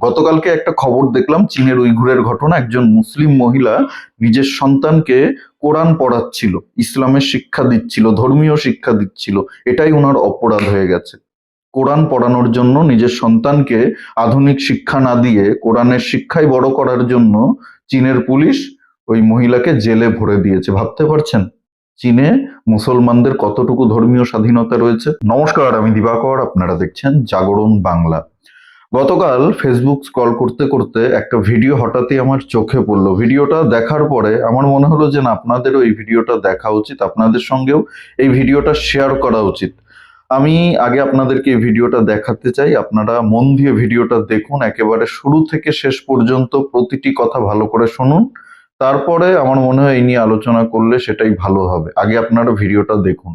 গতকালকে একটা খবর দেখলাম, চীনের উইঘুরের ঘটনা। একজন মুসলিম মহিলা নিজের সন্তানকে কোরআন পড়াচ্ছিল, ইসলামের শিক্ষা দিচ্ছিল, ধর্মীয় শিক্ষা দিচ্ছিল। এটাই ওনার অপরাধ হয়ে গেছে। কোরআন পড়ানোর জন্য নিজের সন্তানকে আধুনিক শিক্ষা না দিয়ে কোরআনের শিক্ষায় বড় করার জন্য চীনের পুলিশ ওই মহিলাকে জেলে ভরে দিয়েছে। ভাবতে পারছেন? চীনে মুসলমানদের কতটুকু ধর্মীয় স্বাধীনতা রয়েছে? নমস্কার, আমি দিবাকর, আপনারা দেখছেন জাগরণ বাংলা। গতকাল ফেসবুক স্ক্রল করতে করতে একটা ভিডিও হঠাৎই আমার চোখে পড়ল। ভিডিওটা দেখার পরে আমার মনে হলো যে না, আপনাদেরও এই ভিডিওটা দেখা উচিত, আপনাদের সঙ্গেও এই ভিডিওটা শেয়ার করা উচিত। আমি আগে আপনাদেরকে এই ভিডিওটা দেখাতে চাই। আপনারা মন দিয়ে ভিডিওটা দেখুন, একেবারে শুরু থেকে শেষ পর্যন্ত প্রতিটি কথা ভালো করে শুনুন। তারপরে আমার মনে হয় এই নিয়ে আলোচনা করলে সেটাই ভালো হবে। আগে আপনারা ভিডিওটা দেখুন।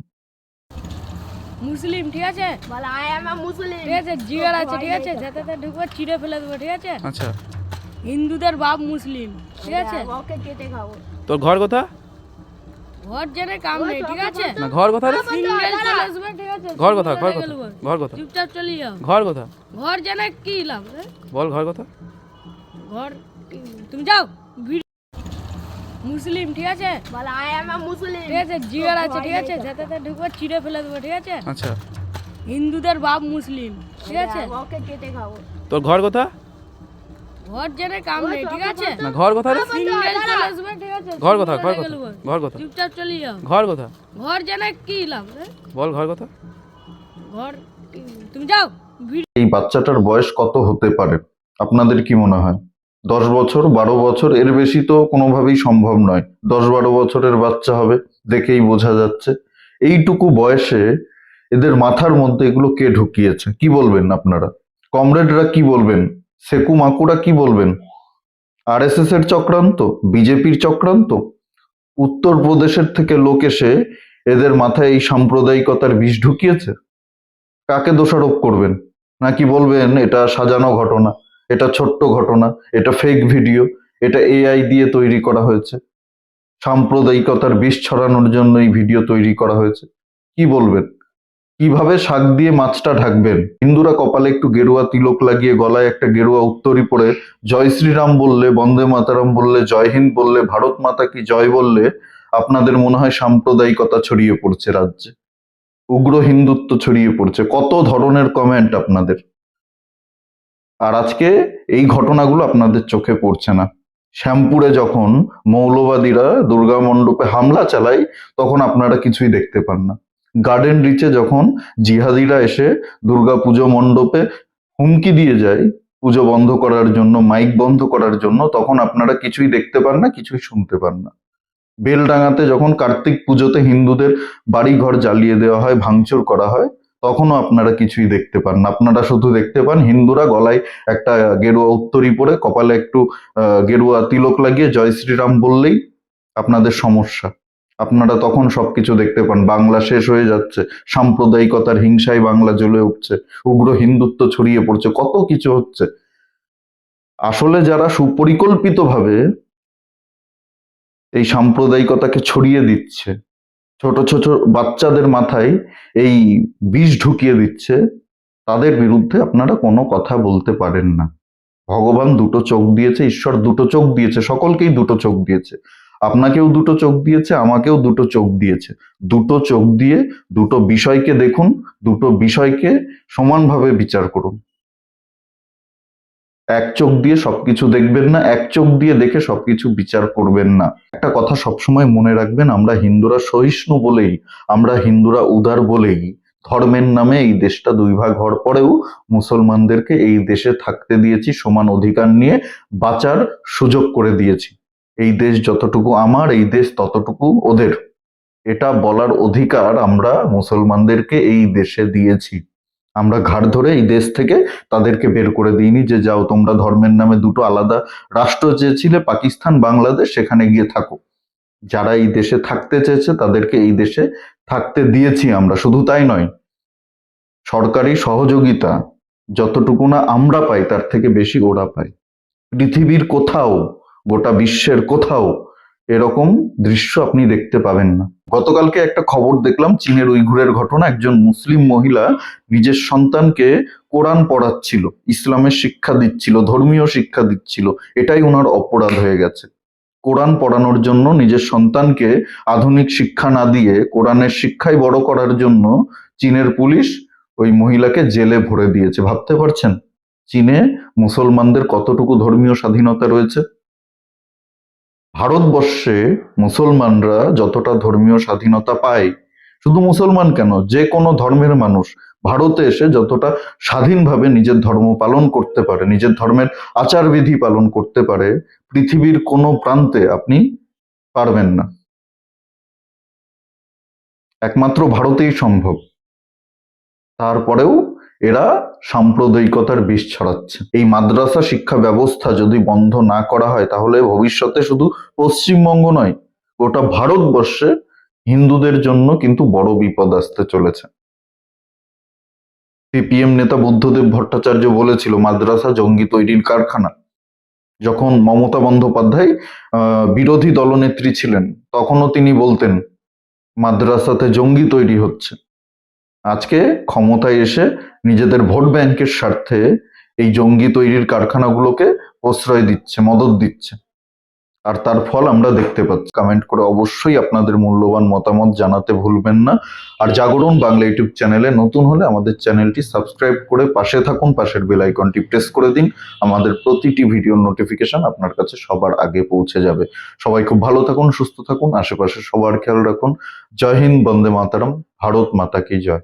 মুসলিম ঠিক আছে? বলে আই এম আ মুসলিম ঠিক আছে জিগার আছে ঠিক আছে? যাতে তাতে ঢুকবো চিড়ে ফেলে দেবো ঠিক আছে? আচ্ছা। হিন্দুদের বাপ মুসলিম ঠিক আছে? ওকে কেটে খাব। তোর ঘর কোথা ঘর জেনে কাম নেই ঠিক আছে? না ঘর কোথা রে? সিঙ্গেল চলে আসবে ঠিক আছে? ঘর কোথা ঘর কোথা ঘর কোথা চুপচাপ চলে যাও। ঘর কোথা ঘর জেনে কি লাভ বল ঘর কোথা ঘর তুমি যাও মুসলিম ঠিক আছে? বলে আই এম আ মুসলিম ঠিক আছে জিগার আছে ঠিক আছে? যাতে তাতে ঢুকবো চিড়ে ফেলে দেবো ঠিক আছে? আচ্ছা। হিন্দুদের বাপ মুসলিম ঠিক আছে? ওকে কেটে খাব। তোর ঘর কোথা ঘর জেনে কাম নেই ঠিক আছে? না ঘর কোথা রে? সিঙ্গেল চলে আসবে ঠিক আছে? ঘর কোথা ঘর কোথা ঘর কোথা চুপচাপ চলে যাও। ঘর কোথা ঘর জেনে কি লাভ রে? বল ঘর কোথা ঘর তুমি যাও এই বাচ্চাটার বয়স কত হতে পারে? আপনাদের কি মনে হয়? দশ বছর, বারো বছর, এর বেশি তো কোনোভাবেই সম্ভব নয়। দশ, বারো বছরের বাচ্চা হবে, দেখেই বোঝা যাচ্ছে। এইটুকু বয়সে এদের মাথার মধ্যে এগুলো কে ঢুকিয়েছে? কি বলবেন আপনারা? কমরেডরা কি বলবেন? সেকু মাকুরা কি বলবেন? আর এস এর চক্রান্ত? বিজেপির চক্রান্ত? উত্তরপ্রদেশের থেকে লোক এসে এদের মাথায় এই সাম্প্রদায়িকতার বিষ ঢুকিয়েছে? কাকে দোষারোপ করবেন? নাকি বলবেন, এটা সাজানো ঘটনা এটা ছোট্ট ঘটনা, এটা ফেক ভিডিও এটা এআই দিয়ে তৈরি করা হয়েছে। সাম্প্রদায়িকতার বিষ ছড়ানোর জন্য এই ভিডিও তৈরি করা হয়েছে। কি বলবেন? কীভাবে শাক দিয়ে মাছটা ঢাকবেন? হিন্দুরা কপালে একটু গেরুয়া তিলক লাগিয়ে গলায় একটা গেরুয়া উত্তরী পরে জয় শ্রীরাম বললে, বন্দে মাতারাম বললে, জয় হিন্দ বললে, ভারত মাতা কি জয় বললে, আপনাদের মনে হয় সাম্প্রদায়িকতা ছড়িয়ে পড়ছে রাজ্যে। উগ্র হিন্দুত্ব ছড়িয়ে পড়ছে। কত ধরনের কমেন্ট আপনাদের? আর আজকে এই ঘটনাগুলো আপনাদের চোখে পড়ছে না। শ্যামপুরে যখন মৌলবাদীরা দুর্গা মণ্ডপে হামলা চালায়, তখন আপনারা কিছুই দেখতে পান না। গার্ডেন রিচে যখন জিহাদিরা এসে দুর্গা পুজো মণ্ডপে হুমকি দিয়ে যায়, পুজো বন্ধ করার জন্য, মাইক বন্ধ করার জন্য, তখন আপনারা কিছুই দেখতে পান না, কিছুই শুনতে পান না। বেলডাঙাতে যখন কার্তিক পুজোতে হিন্দুদের বাড়ি ঘর জ্বালিয়ে দেওয়া হয়, ভাঙচুর করা হয় তখনও আপনারা কিছুই দেখতে পান না। আপনারা শুধু দেখতে পান হিন্দুরা গলায় একটা গেরুয়া উত্তরি পরে কপালে একটু গেরুয়া তিলক লাগিয়ে জয় শ্রীরাম বললেই আপনাদের সমস্যা। আপনারা তখন সবকিছু দেখতে পান। বাংলা শেষ হয়ে যাচ্ছে। সাম্প্রদায়িকতার হিংসায় বাংলা জ্বলে উঠছে। উগ্র হিন্দুত্ব ছড়িয়ে পড়ছে। কত কিছু হচ্ছে। আসলে যারা সুপরিকল্পিতভাবে এই সাম্প্রদায়িকতাকে ছড়িয়ে দিচ্ছে ছোট ছোট বাচ্চাদের মাথায় এই বিষ ঢুকিয়ে দিচ্ছে, তাদের বিরুদ্ধে আপনারা কোনো কথা বলতে পারেন না। ভগবান দুটো চোখ দিয়েছে, ঈশ্বর দুটো চোখ দিয়েছে, সকলকেই দুটো চোখ দিয়েছে। আপনাকেও দুটো চোখ দিয়েছে, আমাকেও দুটো চোখ দিয়েছে। দুটো চোখ দিয়ে দুটো বিষয়কে দেখুন, দুটো বিষয়কে সমানভাবে বিচার করুন। এক চোখ দিয়ে সবকিছু দেখবেন না, এক চোখ দিয়ে দেখে সবকিছু বিচার করবেন না। একটা কথা সবসময় মনে রাখবেন, আমরা হিন্দুরা সহিষ্ণু বলেই, আমরা হিন্দুরা উদার বলেই, ধর্মের নামে এই দেশটা দুই ভাগ হওয়ার পরেও মুসলমানদেরকে এই দেশে থাকতে দিয়েছি, সমান অধিকার নিয়ে বাঁচার সুযোগ করে দিয়েছি। এই দেশ যতটুকু আমার, এই দেশ ততটুকু ওদের। এটা বলার অধিকার আমরা মুসলমানদেরকে এই দেশে দিয়েছি। আমরা ঘাড় ধরে এই দেশ থেকে তাদেরকে বের করে দিইনি যে যাও, তোমরা ধর্মের নামে দুটো আলাদা রাষ্ট্র চেয়েছিলে পাকিস্তান, বাংলাদেশ, সেখানে গিয়ে থাকো। যারা এই দেশে থাকতে চেয়েছে, তাদেরকে এই দেশে থাকতে দিয়েছি আমরা। শুধু তাই নয়, সরকারি সহযোগিতা যতটুকু না আমরা পাই, তার থেকে বেশি ওরা পায়। পৃথিবীর কোথাও, গোটা বিশ্বের কোথাও এরকম দৃশ্য আপনি দেখতে পাবেন না। গতকালকে একটা খবর দেখলাম, চীনের উইঘুরের ঘটনা। একজন মুসলিম মহিলা নিজের সন্তানকে কোরআন পড়াচ্ছিল, ইসলামের শিক্ষা দিচ্ছিল, ধর্মীয় শিক্ষা দিচ্ছিল। এটাই ওনার অপরাধ হয়ে গেছে। কোরআন পড়ানোর জন্য নিজের সন্তানকে আধুনিক শিক্ষা না দিয়ে কোরআনের শিক্ষায় বড় করার জন্য চীনের পুলিশ ওই মহিলাকে জেলে ভরে দিয়েছে। ভাবতে পারছেন? চীনে মুসলমানদের কতটুকু ধর্মীয় স্বাধীনতা রয়েছে? ভারতবর্ষে মুসলমানরা যতটা ধর্মীয় স্বাধীনতা পায়, শুধু মুসলমান কেন, যে কোনো ধর্মের মানুষ ভারতে এসে যতটা স্বাধীনভাবে নিজের ধর্ম পালন করতে পারে, নিজের ধর্মের আচারবিধি পালন করতে পারে, পৃথিবীর কোনো প্রান্তে আপনি পারবেন না। একমাত্র ভারতেই সম্ভব। তারপরেও এরা সাম্প্রদায়িকতার বিষ ছড়াচ্ছে। এই মাদ্রাসা শিক্ষা ব্যবস্থা যদি বন্ধ না করা হয়, তাহলে ভবিষ্যতে শুধু পশ্চিমবঙ্গ নয়, গোটা ভারতবর্ষে হিন্দুদের জন্য কিন্তু বড় বিপদ আসতে চলেছে। সিপিএম নেতা বুদ্ধদেব ভট্টাচার্য বলেছিল, মাদ্রাসা জঙ্গি তৈরির কারখানা। যখন মমতা বন্দ্যোপাধ্যায় বিরোধী দলনেত্রী ছিলেন, তখনও তিনি বলতেন, মাদ্রাসাতে জঙ্গি তৈরি হচ্ছে। আজকে ক্ষমতায় এসে নিজেদের ভোট ব্যাংকের স্বার্থে এই জঙ্গি তৈরির কারখানাগুলোকে প্রশ্রয় দিচ্ছে, মদত দিচ্ছে। আর তার ফল আমরা দেখতে পাচ্ছি। কমেন্ট করে অবশ্যই আপনাদের মূল্যবান মতামত জানাতে ভুলবেন না। আর জাগরণ বাংলা ইউটিউব চ্যানেলে নতুন হলে আমাদের চ্যানেলটি সাবস্ক্রাইব করে পাশে থাকুন, পাশের বেল আইকনটি প্রেস করে দিন। আমাদের প্রতিটি ভিডিওর নোটিফিকেশন আপনার কাছে সবার আগে পৌঁছে যাবে। সবাই খুব ভালো থাকুন, সুস্থ থাকুন, আশেপাশে সবার খেয়াল রাখুন। জয় হিন্দ, বন্দে মাতারাম, ভারত মাতা কি জয়।